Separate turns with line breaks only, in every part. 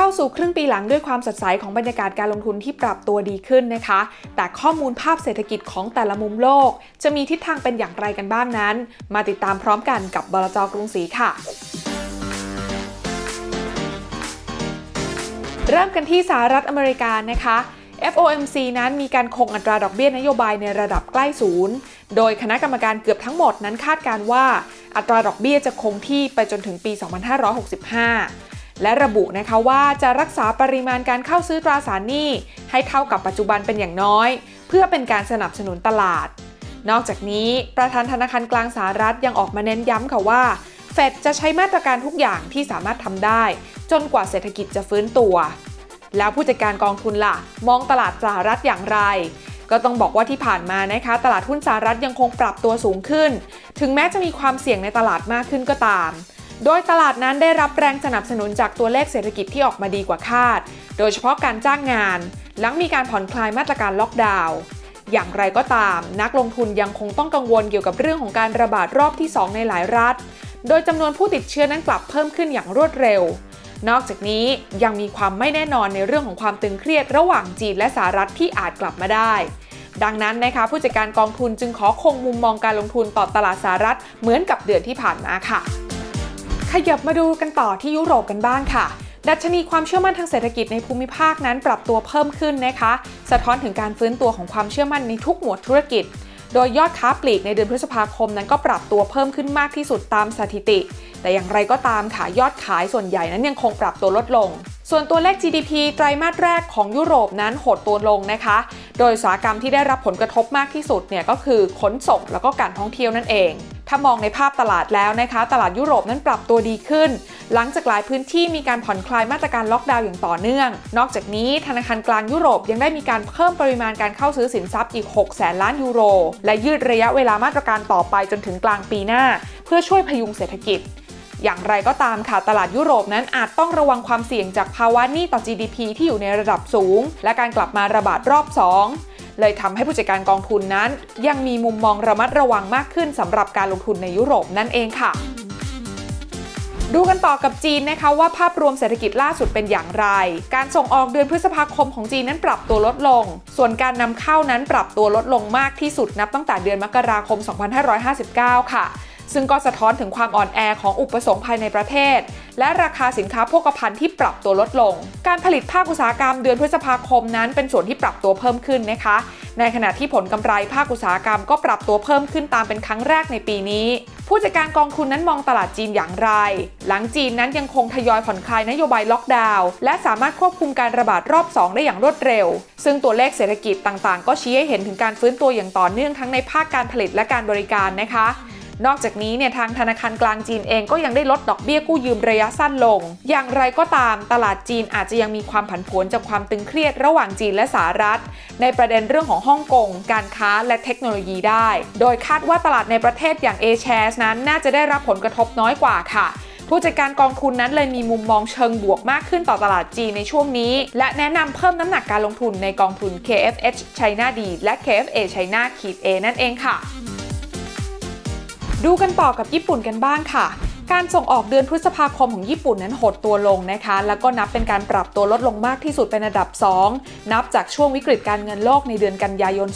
เข้าสู่ครึ่งปีหลังด้วยความสดใสของบรรยากาศการลงทุนที่ปรับตัวดีขึ้นนะคะ แต่ข้อมูลภาพเศรษฐกิจของแต่ละมุมโลก จะมีทิศทางเป็นอย่างไรกันบ้างนั้น มาติดตามพร้อมกันกับบลจกรุงศรีค่ะเริ่มกันที่สหรัฐอเมริกานะคะ FOMC นั้นมีการคงอัตราดอกเบี้ยนโยบายในระดับใกล้ศูนย์ โดยคณะกรรมการเกือบทั้งหมดนั้นคาดการว่า อัตราดอกเบี้ยจะคงที่ไปจนถึงปี 2565 และระบุนะคะว่าจะรักษาปริมาณการเข้าซื้อตราสารหนี้ให้เท่ากับปัจจุบันเป็นอย่างน้อย เพื่อเป็นการสนับสนุนตลาด นอกจากนี้ประธานธนาคารกลางสหรัฐยังออกมาเน้นย้ำค่ะว่าเฟดจะใช้มาตรการทุกอย่างที่สามารถทำได้ จนกว่าเศรษฐกิจจะฟื้นตัว แล้วผู้จัดการกองทุนล่ะ มองตลาดสหรัฐอย่างไร ก็ต้องบอกว่าที่ผ่านมานะคะ ตลาดหุ้นสหรัฐยังคงปรับตัวสูงขึ้น ถึงแม้จะมีความเสี่ยงในตลาดมากขึ้นก็ตาม โดยตลาดนั้นได้รับแรงสนับสนุนจากตัวเลขเศรษฐกิจที่ออกมาดีกว่าคาด โดยเฉพาะการจ้างงาน หลังมีการผ่อนคลายมาตรการล็อกดาวน์อย่างไรก็ตาม นักลงทุนยังคงต้องกังวลเกี่ยวกับเรื่องของการระบาดรอบที่ 2 ในหลายรัฐ โดยจำนวนผู้ติดเชื้อนั้นกลับเพิ่มขึ้นอย่างรวดเร็ว นอกจากนี้ยังมีความไม่แน่นอนในเรื่องของความตึงเครียดระหว่างจีนและสหรัฐที่อาจกลับมาได้ ดังนั้นนะคะผู้จัดการกองทุนจึงขอคงมุมมองการลงทุนต่อตลาดสหรัฐเหมือนกับเดือนที่ผ่านมาค่ะ ขยับมาดูกันต่อที่ยุโรปกันบ้างค่ะ ดัชนีความเชื่อมั่นทางเศรษฐกิจในภูมิภาคนั้นปรับตัวเพิ่มขึ้นนะคะ สะท้อนถึงการฟื้นตัวของความเชื่อมั่นในทุกหมวดธุรกิจ โดยยอดค้าปลีกในเดือนพฤษภาคมนั้นก็ปรับตัวเพิ่มขึ้นมากที่สุดตามสถิติ แต่อย่างไรก็ตามค่ะยอดขายส่วนใหญ่นั้นยังคงปรับตัวลดลงส่วนตัวเลข GDP ไตรมาสแรกของยุโรปนั้นหดตัวลงนะคะ โดยอุตสาหกรรมที่ได้รับผลกระทบมากที่สุดเนี่ยก็คือขนส่งแล้วก็การท่องเที่ยวนั่นเอง ถ้ามองในภาพตลาดแล้วนะคะ ตลาดยุโรปนั้นปรับตัวดีขึ้น หลังจากหลายพื้นที่มีการผ่อนคลายมาตรการล็อกดาวน์อย่างต่อเนื่อง นอกจากนี้ธนาคารกลางยุโรปยังได้มีการเพิ่มปริมาณการเข้าซื้อสินทรัพย์อีก 6 แสนล้านยูโร และยืดระยะเวลามาตรการต่อไปจนถึงกลางปีหน้า เพื่อช่วยพยุงเศรษฐกิจอย่างไรก็ตามค่ะ ตลาดยุโรปนั้นอาจต้องระวังความเสี่ยงจากภาวะหนี้ต่อ GDP ที่อยู่ในระดับสูง และการกลับมาระบาดรอบ 2 เลยทำให้ผู้จัดการกองทุนนั้น ยังมีมุมมองระมัดระวังมากขึ้นสำหรับการลงทุนในยุโรปนั่นเองค่ะดูกันต่อกับจีนนะคะว่าภาพรวมเศรษฐกิจล่าสุดเป็นอย่างไร การส่งออกเดือนพฤษภาคมของจีนนั้นปรับตัวลดลง ส่วนการนำเข้านั้นปรับตัวลดลงมากที่สุดนับตั้งแต่เดือนมกราคม 2559 ค่ะ ซึ่งก็สะท้อนถึงความอ่อนแอของอุปสงค์ภายในประเทศ และราคาสินค้าโภคภัณฑ์ที่ปรับตัวลดลง การผลิตภาคอุตสาหกรรมเดือนพฤษภาคมนั้นเป็นส่วนที่ปรับตัวเพิ่มขึ้นนะคะ ในขณะที่ผลกำไรภาคอุตสาหกรรมก็ปรับตัวเพิ่มขึ้นตามเป็นครั้งแรกในปีนี้ ผู้จัดการกองทุนนั้นมองตลาดจีนอย่างไร หลังจีนนั้นยังคงทยอยผ่อนคลายนโยบายล็อกดาวน์และสามารถควบคุมการระบาดรอบ 2 ได้อย่างรวดเร็ว ซึ่งตัวเลขเศรษฐกิจต่างๆ ก็ชี้ให้เห็นถึงการฟื้นตัวอย่างต่อเนื่องทั้งในภาคการผลิตและการบริการนะคะ นอกจากนี้เนี่ยทางธนาคารกลางจีนเองก็ยังได้ลดดอกเบี้ยกู้ยืมระยะสั้นลง อย่างไรก็ตามตลาดจีนอาจจะยังมีความผันผวนจากความตึงเครียดระหว่างจีนและสหรัฐ ในประเด็นเรื่องของฮ่องกง การค้าและเทคโนโลยีได้ โดยคาดว่าตลาดในประเทศอย่าง A shares นั้นน่าจะได้รับผลกระทบน้อยกว่าค่ะผู้จัดการกองทุนนั้นเลยมีมุมมองเชิงบวกมากขึ้นต่อตลาดจีนในช่วงนี้ และแนะนำเพิ่มน้ำหนักการลงทุนในกองทุน KFH China D และ KFA China ขีด A นั่นเองค่ะ ดูกันต่อกับญี่ปุ่นกันบ้างค่ะการส่งออกเดือนพฤษภาคมของญี่ปุ่นนั้นหดตัวลงนะคะ แล้วก็นับเป็นการปรับตัวลดลงมากที่สุดเป็นระดับ 2 นับจากช่วงวิกฤตการเงินโลกในเดือนกันยายน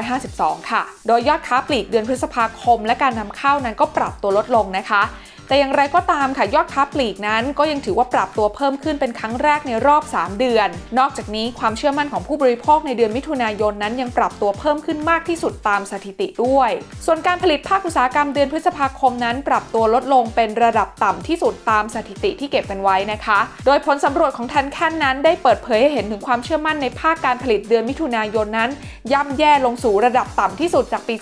2552 ค่ะ โดยยอดค้าปลีกเดือนพฤษภาคม และการนำเข้านั้นก็ปรับตัวลดลงนะคะ แต่อย่างไรก็ตามค่ะยอดค้าปลีกนั้น ก็ยังถือว่าปรับตัวเพิ่มขึ้นเป็นครั้งแรกในรอบ 3 เดือน นอกจากนี้ความเชื่อมั่นของผู้บริโภคในเดือนมิถุนายนนั้นยังปรับตัวเพิ่มขึ้นมากที่สุดตามสถิติด้วย ส่วนการผลิตภาคอุตสาหกรรมเดือนพฤษภาคมนั้น ปรับตัวลดลงเป็นระดับต่ำที่สุดตามสถิติที่เก็บกันไว้นะคะ โดยผลสำรวจของทันแคนนั้น ได้เปิดเผยให้เห็นถึงความเชื่อมั่นในภาคการผลิตเดือนมิถุนายนนั้น ย่ำแย่ลงสู่ระดับต่ำที่สุดจากปี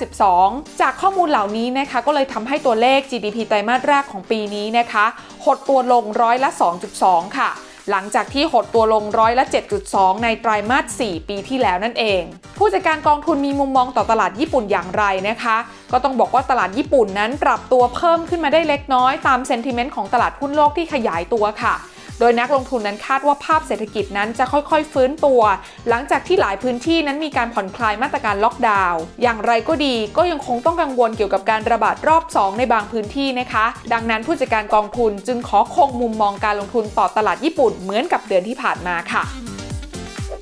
2552 จากข้อมูลเหล่านี้นะคะก็เลยทำให้ตัวเลข GDP ไตรมาสแรกของปีนี้นะคะ หดตัวลงร้อยละ 2.2 ค่ะหลังจากที่หดตัวลงร้อยละ 7.2 ในไตรมาส 4 ปีที่แล้วนั่นเอง ผู้จัดการกองทุนมีมุมมองต่อตลาดญี่ปุ่นอย่างไรนะคะ ก็ต้องบอกว่าตลาดญี่ปุ่นนั้นปรับตัวเพิ่มขึ้นมาได้เล็กน้อยตามเซนติเมนต์ของตลาดหุ้นโลกที่ขยายตัวค่ะ โดยนักลงทุนนั้นคาดว่าภาพเศรษฐกิจนั้นจะค่อยๆ ฟื้นตัว หลังจากที่หลายพื้นที่นั้นมีการผ่อนคลายมาตรการล็อกดาวน์อย่างไรก็ดีก็ยังคงต้องกังวลเกี่ยวกับการระบาดรอบ 2 ในบางพื้นที่นะคะ ดังนั้นผู้จัดการกองทุนจึงขอคงมุมมองการลงทุนต่อตลาดญี่ปุ่นเหมือนกับเดือนที่ผ่านมาค่ะ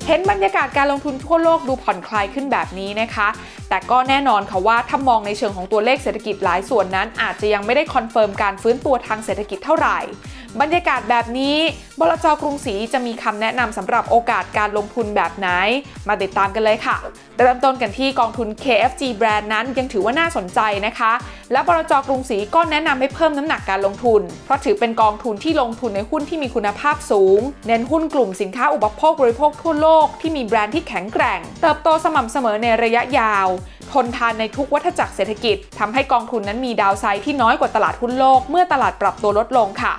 เห็นบรรยากาศการลงทุนทั่วโลกดูผ่อนคลายขึ้นแบบนี้นะคะ แต่ก็แน่นอนค่ะว่าถ้ามองในเชิงของตัวเลขเศรษฐกิจหลายส่วนนั้น อาจจะยังไม่ได้คอนเฟิร์มการฟื้นตัวทางเศรษฐกิจเท่าไหร่ บรรยากาศแบบนี้บลจกรุงศรีจะมีคำแนะนำสำหรับโอกาสการลงทุนแบบไหน มาติดตามกันเลยค่ะ เริ่มต้นกันที่กองทุน KFG Brand นั้นยังถือว่าน่าสนใจนะคะ และบลจกรุงศรีก็แนะนำให้เพิ่มน้ำหนักการลงทุน เพราะถือเป็นกองทุนที่ลงทุนในหุ้นที่มีคุณภาพสูง เน้นหุ้นกลุ่มสินค้าอุปโภคบริโภคทั่วโลกที่มีแบรนด์ที่แข็งแกร่ง เติบโตสม่ำเสมอในระยะยาวทนทานในทุกวัฏจักรเศรษฐกิจทำให้กองทุนนั้นมีดาวไซด์ที่น้อยกว่าตลาดหุ้นโลก เมื่อตลาดปรับตัวลดลงค่ะ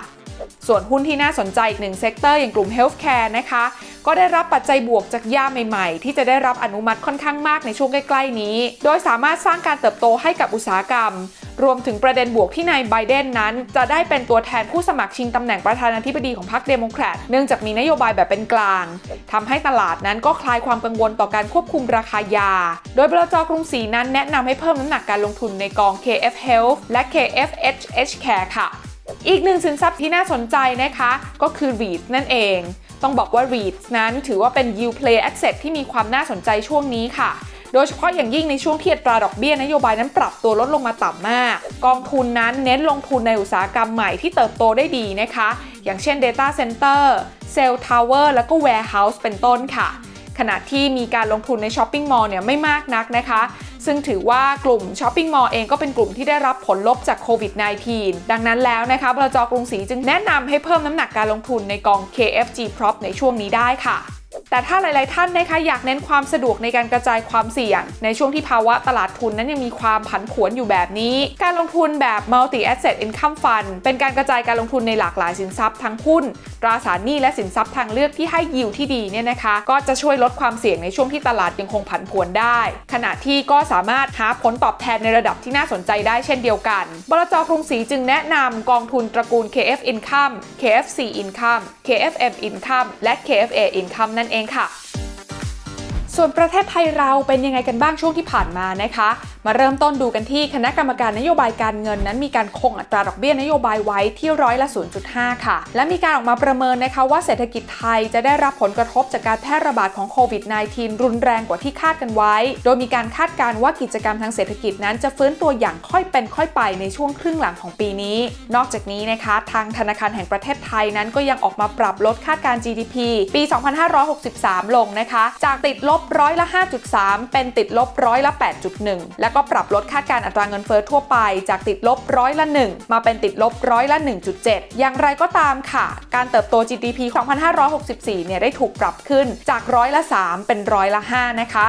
ส่วนหุ้นที่น่าสนใจอีกหนึ่งเซกเตอร์อย่างกลุ่ม Healthcare นะคะ ก็ได้รับปัจจัยบวกจากยาใหม่ๆ ที่จะได้รับอนุมัติค่อนข้างมากในช่วงใกล้ๆนี้ โดยสามารถสร้างการเติบโตให้กับอุตสาหกรรม รวมถึงประเด็นบวกที่นายไบเดนนั้น จะได้เป็นตัวแทนผู้สมัครชิงตำแหน่งประธานาธิบดีของพรรคเดโมแครตเนื่องจากมีนโยบายแบบเป็นกลางทำให้ตลาดนั้นก็คลายความกังวลต่อการควบคุมราคายา โดยบลจกรุงศรีนั้นแนะนำให้เพิ่มน้ำหนักการลงทุนในกอง KF Health และ KFHH Care ค่ะ อีกหนึ่งสินทรัพย์ที่น่าสนใจนะคะ ก็คือ REIT นั่นเอง ต้องบอกว่า REIT นั้นถือว่าเป็น yield play asset ที่มีความน่าสนใจช่วงนี้ค่ะโดยเฉพาะอย่างยิ่งในช่วงที่อัตราดอกเบี้ยนโยบายนั้นปรับตัวลดลงมาต่ำมาก กองทุนนั้นเน้นลงทุนในอุตสาหกรรมใหม่ที่เติบโตได้ดีนะคะ อย่างเช่น Data Center Cell Tower แล้วก็ Warehouse เป็นต้นค่ะ ขณะที่มีการลงทุนในช้อปปิ้งมอลล์เนี่ยไม่มากนักนะคะ ซึ่งถือว่ากลุ่มช้อปปิ้งมอลล์เองก็เป็นกลุ่มที่ได้รับผลลบจากโควิด -19 ดังนั้นแล้วนะคะบลจกรุงศรีจึงแนะนำให้เพิ่มน้ำหนักการลงทุนในกอง KFG Prop ในช่วงนี้ได้ค่ะ แต่ถ้าหลาย ๆ ท่านนะคะอยากเน้นความสะดวกในการกระจายความเสี่ยง ในช่วงที่ภาวะตลาดทุนนั้นยังมีความผันผวนอยู่แบบนี้ การลงทุนแบบ multi asset income fund เป็นการกระจายการลงทุนในหลากหลายสินทรัพย์ทั้งหุ้นตราสารหนี้และสินทรัพย์ทางเลือกที่ให้ยิวที่ดีเนี่ยนะคะ ก็จะช่วยลดความเสี่ยงในช่วงที่ตลาดยังคงผันผวนได้ ขณะที่ก็สามารถหาผลตอบแทนในระดับที่น่าสนใจได้เช่นเดียวกัน บลจกรุงศรีจึงแนะนำกองทุนตระกูล KF Income KFC Income KFM Income และ KFA Income นั่นเองค่ะ ส่วนประเทศไทยเราเป็นยังไงกันบ้างช่วงที่ผ่านมานะคะ มาเริ่มต้นดูกันที่คณะกรรมการนโยบายการเงิน นั้นมีการคงอัตราดอกเบี้ยนโยบายไว้ที่ร้อยละ 0.5 ค่ะ และมีการออกมาประเมินนะคะว่าเศรษฐกิจไทยจะได้รับผลกระทบจากการแพร่ระบาดของโควิด -19 รุนแรงกว่าที่คาดกันไว้ โดยมีการคาดการณ์ว่ากิจกรรมทางเศรษฐกิจนั้นจะฟื้นตัวอย่างค่อยเป็นค่อยไปในช่วงครึ่งหลังของปีนี้ นอกจากนี้นะคะทางธนาคารแห่งประเทศไทยนั้นก็ยังออกมาปรับลดคาดการณ์ GDP ปี 2563 ลงนะคะ จากติดลบร้อยละ 5.3 เป็นติดลบร้อยละ 8.1 แล้วก็ปรับลดคาดการอัตราเงินเฟ้อทั่วไปจากติดลบร้อยละ 1 มาเป็นติดลบร้อยละ 1.7 อย่างไรก็ตามค่ะ การเติบโต GDP 2564 เนี่ยได้ถูกปรับขึ้นจากร้อยละ 3 เป็นร้อยละ 5 นะคะ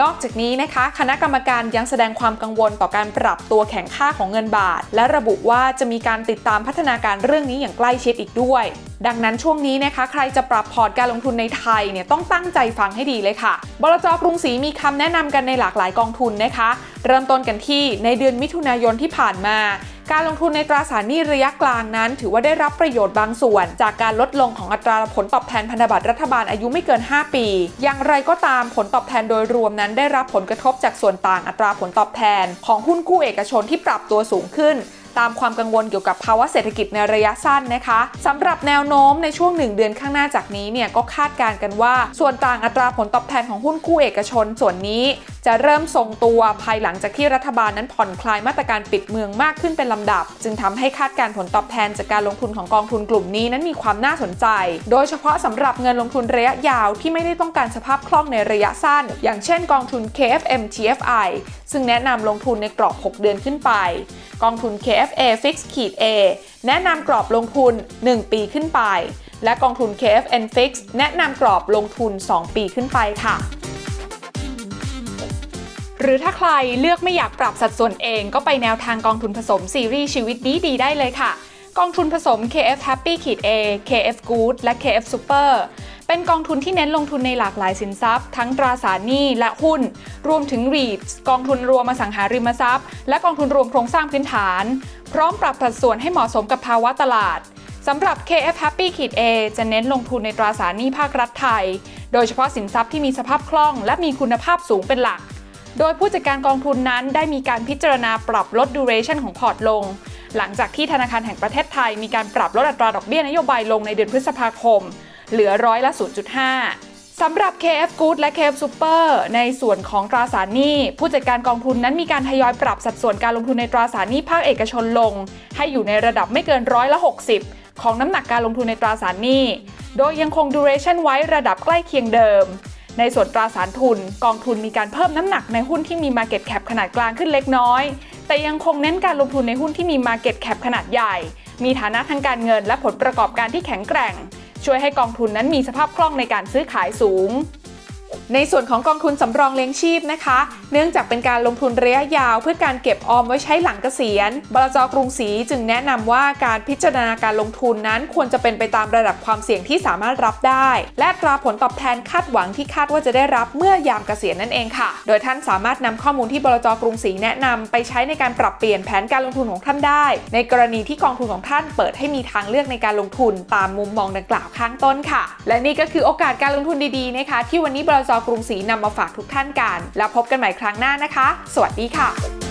นอกจากนี้นะคะ คณะกรรมการยังแสดงความกังวลต่อการปรับตัวแข็งค่าของเงินบาท และระบุว่าจะมีการติดตามพัฒนาการเรื่องนี้อย่างใกล้ชิดอีกด้วย ดังนั้นช่วงนี้นะคะ ใครจะปรับพอร์ตการลงทุนในไทยเนี่ยต้องตั้งใจฟังให้ดีเลยค่ะ บลจกรุงศรีมีคำแนะนำกันในหลากหลายกองทุนนะคะ เริ่มต้นกันที่ในเดือนมิถุนายนที่ผ่านมา การลงทุนในตราสารหนี้ระยะกลางนั้น ถือว่าได้รับประโยชน์บางส่วน จากการลดลงของอัตราผลตอบแทนพันธบัตรรัฐบาลอายุไม่เกิน 5 ปี อย่างไรก็ตามผลตอบแทนโดยรวมนั้น ได้รับผลกระทบจากส่วนต่างอัตราผลตอบแทน ของหุ้นกู้เอกชนที่ปรับตัวสูงขึ้นตามความกังวลเกี่ยวกับภาวะเศรษฐกิจในระยะสั้นนะคะสำหรับแนวโน้มในช่วง 1 เดือนข้างหน้าจากนี้เนี่ยก็คาดการณ์กันว่า ส่วนต่างอัตราผลตอบแทนของหุ้นกู้เอกชน ส่วนนี้จะเริ่มทรงตัวภายหลังจากที่รัฐบาลนั้นผ่อนคลายมาตรการปิดเมืองมากขึ้นเป็นลำดับ จึงทำให้คาดการ์ผลตอบแทนจากการลงทุนของกองทุนกลุ่มนี้นั้นมีความน่าสนใจ โดยเฉพาะสำหรับเงินลงทุนระยะยาวที่ไม่ได้ต้องการสภาพคล่องในระยะสั้น อย่างเช่นกองทุน KFM TFI ซึ่งแนะนำลงทุนในกรอบ 6 เดือนขึ้นไป กองทุน KFA Fix ขีด A แนะนำกรอบลงทุน 1 ปีขึ้นไป และกองทุน KFN Fix แนะนำกรอบลงทุน 2 ปีขึ้นไปค่ะ หรือถ้าใครเลือกไม่อยากปรับสัดส่วนเองก็ไปแนวทางกองทุนผสมซีรีส์ชีวิตดีดีได้เลยค่ะ กองทุนผสม KF Happy ขีด A KF Good และ KF Super เป็นกองทุนที่เน้นลงทุนในหลากหลายสินทรัพย์ ทั้งตราสารหนี้และหุ้น รวมถึง REITs กองทุนรวมอสังหาริมทรัพย์ และกองทุนรวมโครงสร้างพื้นฐาน พร้อมปรับสัดส่วนให้เหมาะสมกับภาวะตลาดสำหรับ KF Happy ขีด A จะเน้นลงทุนในตราสารหนี้ภาครัฐไทย โดยเฉพาะสินทรัพย์ที่มีสภาพคล่อง และมีคุณภาพสูงเป็นหลัก โดยผู้จัดการกองทุนนั้นได้มีการพิจารณาปรับลด duration ของพอร์ตลง หลังจากที่ธนาคารแห่งประเทศไทยมีการปรับลดอัตราดอกเบี้ยนโยบายลงในเดือนพฤษภาคม เหลือร้อยละ 0.5สำหรับ KF Good และ KF Super ในส่วนของตราสารหนี้ ผู้จัดการกองทุนนั้นมีการทยอยปรับสัดส่วนการลงทุนในตราสารหนี้ภาคเอกชนลง ให้อยู่ในระดับไม่เกินร้อยละ 60 ของน้ำหนักการลงทุนในตราสารหนี้ โดยยังคง duration ไว้ระดับใกล้เคียงเดิม ในส่วนตราสารทุน กองทุนมีการเพิ่มน้ำหนักในหุ้นที่มี Market Cap ขนาดกลางขึ้นเล็กน้อย แต่ยังคงเน้นการลงทุนในหุ้นที่มี Market Cap ขนาดใหญ่ มีฐานะทางการเงินและผลประกอบการที่แข็งแกร่ง ช่วยให้กองทุนนั้นมีสภาพคล่องในการซื้อขายสูง ในส่วนของกองทุนสำรองเลี้ยงชีพนะคะ เนื่องจากเป็นการลงทุนระยะยาว เพื่อการเก็บออมไว้ใช้หลังเกษียณ บลจกรุงศรีจึงแนะนำว่าการพิจารณาการลงทุนนั้นควรจะเป็นไปตามระดับความเสี่ยงที่สามารถรับได้ และตราผลตอบแทนคาดหวังที่คาดว่าจะได้รับเมื่อยามเกษียณนั่นเองค่ะ โดยท่านสามารถนำข้อมูลที่บลจกรุงศรีแนะนำไปใช้ในการปรับเปลี่ยนแผนการลงทุนของท่านได้ ในกรณีที่กองทุนของท่านเปิดให้มีทางเลือกในการลงทุนตามมุมมองดังกล่าวข้างต้นค่ะ และนี่ก็คือโอกาสการลงทุนดีๆนะคะที่วันนี้บลจกรุงศรีนำมาฝากทุกท่านกัน แล้วพบกันใหม่ครั้งหน้านะคะ สวัสดีค่ะ